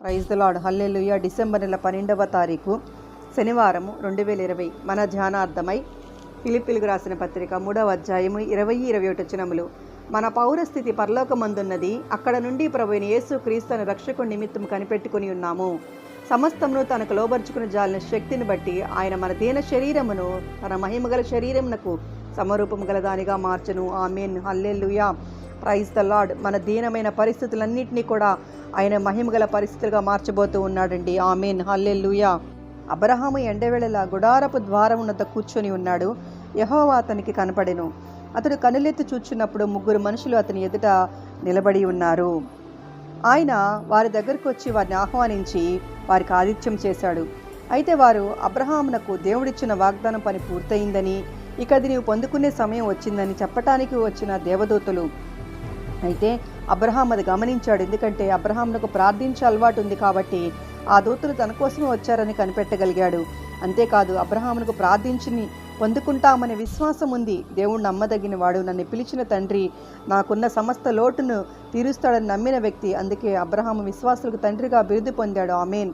Praise the lord hallelujah. December నెల పన్నెండవ తారీఖు శనివారము రెండు వేల ఇరవై. మన ధ్యానార్థమై పిలిపిలుగు రాసిన పత్రిక మూడవ అధ్యాయము ఇరవై ఇరవై ఒకటి వచనములు. మన పౌరస్థితి పరలోకమందున్నది. అక్కడ నుండి ప్రభుని యేసు క్రీస్తుని రక్షకు నిమిత్తం కనిపెట్టుకుని ఉన్నాము. సమస్తమును తనకు లోబర్చుకుని జాలిన శక్తిని బట్టి ఆయన మన దీన శరీరమును తన మహిమగల శరీరమునకు సమరూపము గల దానిగా మార్చను. Amen. Hallelujah. Praise the lord మన దీనమైన పరిస్థితులన్నింటినీ కూడా ఆయన మహిమగల పరిస్థితులుగా మార్చబోతూ ఉన్నాడండి. ఆమెన్ హల్లెల్లుయా అబ్రహాము ఎండవేళలా గుడారపు ద్వారమునద్ద కూర్చొని ఉన్నాడు. యహోవా అతనికి కనపడెను. అతడు కనులెత్తి చూచున్నప్పుడు ముగ్గురు మనుషులు అతని ఎదుట నిలబడి ఉన్నారు. ఆయన వారి దగ్గరకు వచ్చి వారిని ఆహ్వానించి వారికి ఆతిథ్యం చేశాడు. అయితే వారు అబ్రహామునకు దేవుడిచ్చిన వాగ్దానం పని పూర్తయిందని ఇక అది నీవు పొందుకునే సమయం వచ్చిందని చెప్పటానికి వచ్చిన దేవదూతలు అయితే అబ్రహాం అది గమనించాడు. ఎందుకంటే అబ్రహాంనకు ప్రార్థించే అలవాటు ఉంది కాబట్టి ఆ దూతలు తన కోసమే వచ్చారని కనిపెట్టగలిగాడు. అంతేకాదు అబ్రహామునకు ప్రార్థించిని పొందుకుంటామనే విశ్వాసం ఉంది. దేవుడు నమ్మదగిన వాడు. నన్ను పిలిచిన తండ్రి నాకున్న సమస్త లోటును తీరుస్తాడని నమ్మిన వ్యక్తి. అందుకే అబ్రహాము విశ్వాసులకు తండ్రిగా బిరుదు పొందాడు. ఆమెన్.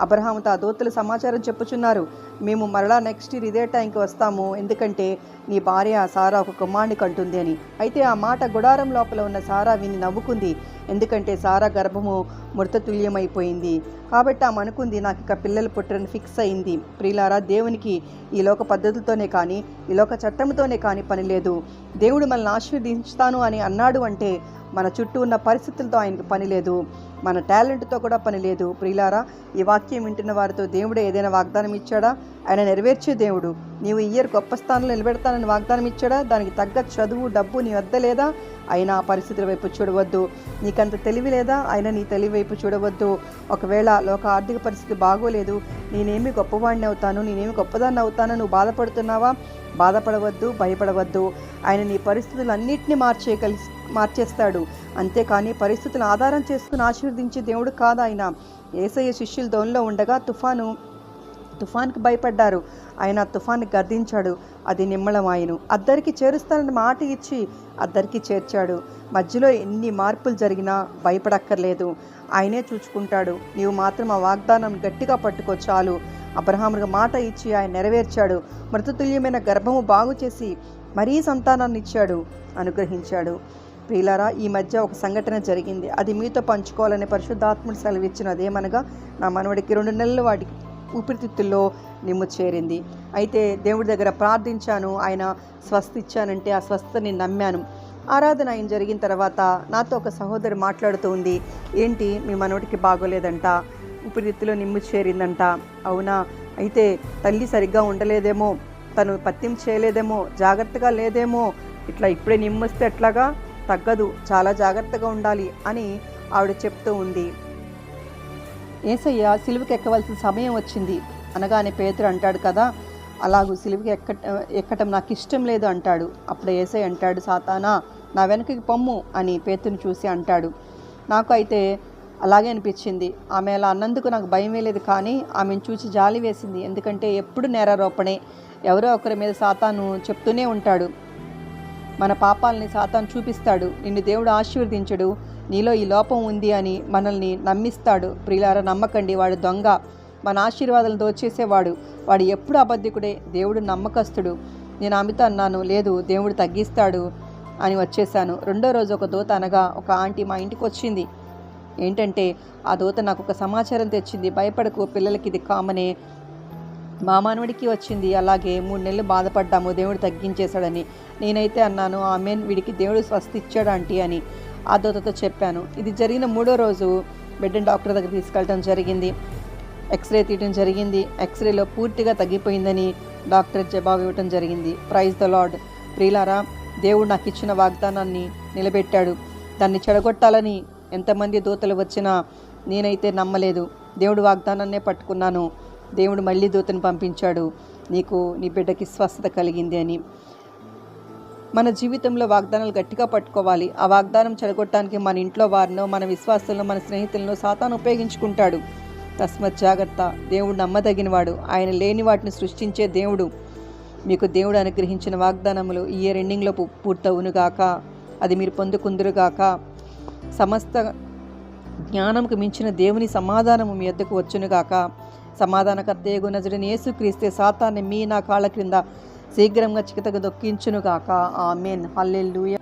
అబ్రహాముతో ఆ దూతలు సమాచారం చెప్పుచున్నారు. మేము మరలా నెక్స్ట్ ఇయర్ ఇదే టైంకి వస్తాము. ఎందుకంటే నీ భార్య సారా ఒక కుమారుని కంటుంది అని. అయితే ఆ మాట గుడారం లోపల ఉన్న సారా విని నవ్వుకుంది. ఎందుకంటే సారా గర్భము మృతతుల్యమైపోయింది. కాబట్టి ఆమె అనుకుంది నాకు ఇక పిల్లలు పుట్టరని ఫిక్స్ అయింది. ప్రియులారా దేవునికి ఈ లోక పద్ధతులతోనే కానీ ఈ లోక చట్టంతోనే కానీ పని లేదు. దేవుడు మనల్ని ఆశీర్వదించుతాను అని అన్నాడు అంటే మన చుట్టూ ఉన్న పరిస్థితులతో ఆయనకు పని లేదు. మన టాలెంట్తో కూడా పని లేదు. ప్రియులారా ఈ వాక్యం వింటున్న వారితో దేవుడే ఏదైనా వాగ్దానం ఇచ్చాడా? ఆయన నెరవేర్చే దేవుడు. నీవు ఇయర్ గొప్ప స్థానంలో నిలబెడతానని వాగ్దానం ఇచ్చాడా? దానికి తగ్గ చదువు డబ్బు నీ వద్ద లేదా? అయినా ఆ పరిస్థితుల వైపు చూడవద్దు. నీకంత తెలివి లేదా? ఆయన నీ తెలివి వైపు చూడవద్దు. ఒకవేళ లోక ఆర్థిక పరిస్థితి బాగోలేదు నేనేమి గొప్పవాడిని అవుతాను? నేనేమి గొప్పదాన్ని అవుతాను నువ్వు బాధపడుతున్నావా? బాధపడవద్దు భయపడవద్దు. ఆయన నీ పరిస్థితులన్నింటినీ మార్చే కలిసి మార్చేస్తాడు. అంతేకాని పరిస్థితులను ఆధారం చేసుకుని ఆశీర్వదించే దేవుడు కాదు ఆయన. ఏసయ్య శిష్యులు దోన్లో ఉండగా తుఫాను తుఫాన్కి భయపడ్డారు. ఆయన తుఫాన్ని గర్దించాడు. అది నిమ్మళమాయను అద్దరికి చేరుస్తానని మాట ఇచ్చి అద్దరికి చేర్చాడు. మధ్యలో ఎన్ని మార్పులు జరిగినా భయపడక్కర్లేదు. ఆయనే చూచుకుంటాడు. నీవు మాత్రం ఆ వాగ్దానం గట్టిగా పట్టుకో చాలు. అబ్రహామునికి మాట ఇచ్చి ఆయన నెరవేర్చాడు. మృతతుల్యమైన గర్భము బాగు చేసి మరీ సంతానాన్ని ఇచ్చాడు. అనుగ్రహించాడు. ప్రియులారా ఈ మధ్య ఒక సంఘటన జరిగింది. అది మీతో పంచుకోవాలని పరిశుద్ధాత్ముడు సెలవిచ్చిన అదేమనగా నా మనవడికి రెండు నెలలు వాడికి ఊపిరితిత్తుల్లో నిమ్ము చేరింది. అయితే దేవుడి దగ్గర ప్రార్థించాను ఆయన స్వస్థిచ్చానంటే ఆ స్వస్థని నమ్మాను. ఆరాధన ఆయన జరిగిన తర్వాత నాతో ఒక సహోదరి మాట్లాడుతూ ఉంది ఏంటి మీ మనవడికి బాగోలేదంట ఊపిరితిత్తులో నిమ్ము చేరిందంట. అవునా? అయితే తల్లి సరిగ్గా ఉండలేదేమో తను పత్యం చేయలేదేమో జాగ్రత్తగా లేదేమో ఇట్లా ఇప్పుడే నిమ్మొస్తే ఎట్లాగా? తగ్గదు చాలా జాగ్రత్తగా ఉండాలి అని ఆవిడ చెప్తూ ఉంది. ఏసయ్య సిలువకి ఎక్కవలసిన సమయం వచ్చింది. అనగానే పేతురు అంటాడు కదా అలాగూ సిలువకి ఎక్క ఎక్కటం నాకు ఇష్టం లేదు అంటాడు. అప్పుడు ఏసయ్య అంటాడు సాతానా నా వెనకకి పొమ్ము అని పేతుని చూసి అంటాడు. నాకు అయితే అలాగే అనిపించింది. ఆమె అలా అన్నందుకు నాకు భయం వేయలేదు కానీ ఆమెను చూసి జాలి వేసింది. ఎందుకంటే ఎప్పుడు నేరారోపణే. ఎవరో ఒకరి మీద సాతాను చెప్తూనే ఉంటాడు. మన పాపాలని సాతాను చూపిస్తాడు నిన్ను దేవుడు ఆశీర్వదించడు నీలో ఈ లోపం ఉంది అని మనల్ని నమ్మిస్తాడు. ప్రియులారా నమ్మకండి వాడు దొంగ. మన ఆశీర్వాదాలను దోచేసేవాడు. వాడు ఎప్పుడు అబద్ధికుడే దేవుడు నమ్మకస్తుడు. నేను అమిత అన్నాను లేదు దేవుడు తగ్గిస్తాడు అని వచ్చేసాను రెండో రోజు ఒక దోత అనగా ఒక ఆంటీ మా ఇంటికి వచ్చింది. ఏంటంటే ఆ దోత నాకు ఒక సమాచారం తెచ్చింది. భయపడకు పిల్లలకి ఇది కామనే మా మానవుడికి వచ్చింది. అలాగే మూడు నెలలు బాధపడ్డాము. దేవుడు తగ్గించేశాడని నేనైతే అన్నాను ఆమె వీడికి దేవుడు స్వస్తిచ్చాడు ఆంటీ అని ఆ దోతతో చెప్పాను. ఇది జరిగిన మూడో రోజు బిడ్డను డాక్టర్ దగ్గర తీసుకెళ్ళడం జరిగింది. ఎక్స్రే తీయడం జరిగింది. ఎక్స్రేలో పూర్తిగా తగ్గిపోయిందని డాక్టర్ జవాబు ఇవ్వటం జరిగింది. Praise the lord. ప్రియులారా దేవుడు నాకు ఇచ్చిన వాగ్దానాన్ని నిలబెట్టాడు. దాన్ని చెడగొట్టాలని ఎంతమంది దూతలు వచ్చినా నేనైతే నమ్మలేదు. దేవుడు వాగ్దానాన్నే పట్టుకున్నాను. దేవుడు మళ్ళీ దూతను పంపించాడు. నీకు నీ బిడ్డకి స్వస్థత కలిగింది అని. మన జీవితంలో వాగ్దానాలు గట్టిగా పట్టుకోవాలి. ఆ వాగ్దానం చెడగొట్టడానికి మన ఇంట్లో వారినో మన విశ్వాసులను మన స్నేహితులను సాతాను ఉపయోగించుకుంటాడు. తస్మత్ జాగ్రత్త. దేవుడు నమ్మదగినవాడు. ఆయన లేని వాటిని సృష్టించే దేవుడు. మీకు దేవుడు అనుగ్రహించిన వాగ్దానములు ఈ ఇయర్ ఎండింగ్లో పూర్తవునుగాక అది మీరు పొందుకుందురుగాక సమస్త జ్ఞానంకు మించిన దేవుని సమాధానము మీ వద్దకు వచ్చునుగాక సమాధానకర్తయ్యగు నజడిని యేసుక్రీస్తే సాతాన్ని మీ నా కాళ్ళ క్రింద శీఘ్రంగా చికతకు దొక్కించునుగాక. ఆమెన్. హల్లెలూయా.